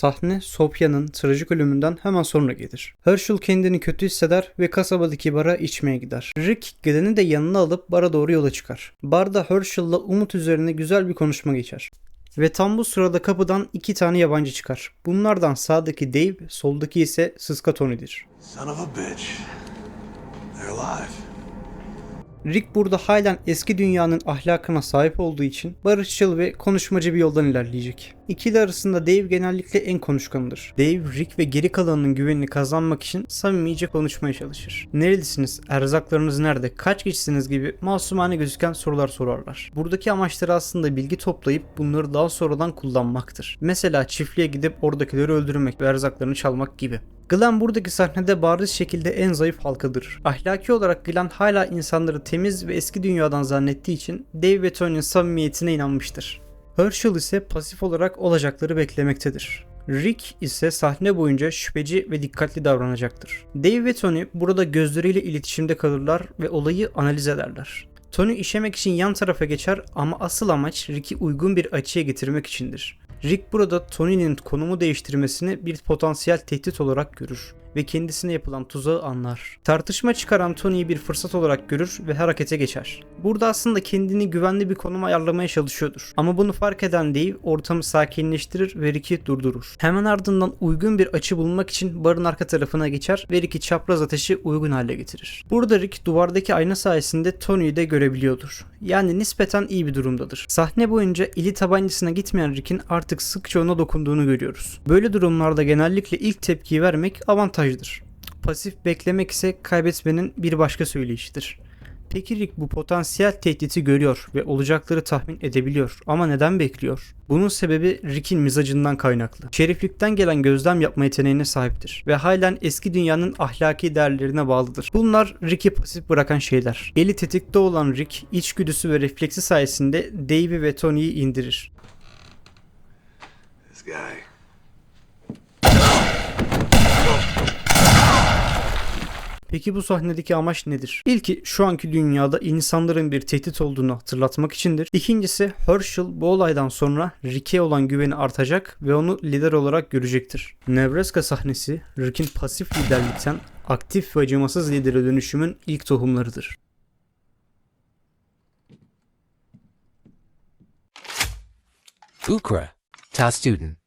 Sahne Sopya'nın trajik ölümünden hemen sonra gelir. Herschel kendini kötü hisseder ve kasabadaki bara içmeye gider. Rick Glenn'i de yanına alıp bara doğru yola çıkar. Barda Herschel'la Umut üzerine güzel bir konuşma geçer. Ve tam bu sırada kapıdan iki tane yabancı çıkar. Bunlardan sağdaki Dave, soldaki ise Sıska Tony'dir. Son of a bitch. They're alive. Rick burada halen eski dünyanın ahlakına sahip olduğu için barışçıl ve konuşmacı bir yoldan ilerleyecek. İkili arasında Dave genellikle en konuşkanıdır. Dave, Rick ve geri kalanının güvenini kazanmak için samimice konuşmaya çalışır. Nerelisiniz, erzaklarınız nerede, kaç kişisiniz gibi masumane gözüken sorular sorarlar. Buradaki amaçları aslında bilgi toplayıp bunları daha sonradan kullanmaktır. Mesela çiftliğe gidip oradakileri öldürmek ve erzaklarını çalmak gibi. Glenn buradaki sahnede bariz şekilde en zayıf halkadır. Ahlaki olarak Glenn hala insanları temiz ve eski dünyadan zannettiği için Dave ve Tony'nin samimiyetine inanmıştır. Herschel ise pasif olarak olacakları beklemektedir. Rick ise sahne boyunca şüpheci ve dikkatli davranacaktır. Dave ve Tony burada gözleriyle iletişimde kalırlar ve olayı analiz ederler. Tony işemek için yan tarafa geçer ama asıl amaç Rick'i uygun bir açıya getirmek içindir. Rick burada Tony'nin konumu değiştirmesini bir potansiyel tehdit olarak görür ve kendisine yapılan tuzağı anlar. Tartışma çıkaran Tony'yi bir fırsat olarak görür ve harekete geçer. Burada aslında kendini güvenli bir konuma ayarlamaya çalışıyordur. Ama bunu fark eden Dave ortamı sakinleştirir ve Rick'i durdurur. Hemen ardından uygun bir açı bulmak için barın arka tarafına geçer ve Rick'i çapraz ateşi uygun hale getirir. Burada Rick duvardaki ayna sayesinde Tony'yi de görebiliyordur. Yani nispeten iyi bir durumdadır. Sahne boyunca eli tabancasına gitmeyen Rick'in artık sıkça ona dokunduğunu görüyoruz. Böyle durumlarda genellikle ilk tepkiyi vermek avantajdır. Pasif beklemek ise kaybetmenin bir başka söyleyişidir. Peki Rick bu potansiyel tehditi görüyor ve olacakları tahmin edebiliyor ama neden bekliyor? Bunun sebebi Rick'in mizacından kaynaklı. Şeriflikten gelen gözlem yapma yeteneğine sahiptir ve halen eski dünyanın ahlaki değerlerine bağlıdır. Bunlar Rick'i pasif bırakan şeyler. Eli tetikte olan Rick, içgüdüsü ve refleksi sayesinde Dave'i ve Tony'yi indirir. This guy. Peki bu sahnedeki amaç nedir? İlki şu anki dünyada insanların bir tehdit olduğunu hatırlatmak içindir. İkincisi Herschel bu olaydan sonra Rick'e olan güveni artacak ve onu lider olarak görecektir. Nebraska sahnesi Rick'in pasif liderlikten aktif ve acımasız lidere dönüşümün ilk tohumlarıdır. Ukra, ta student.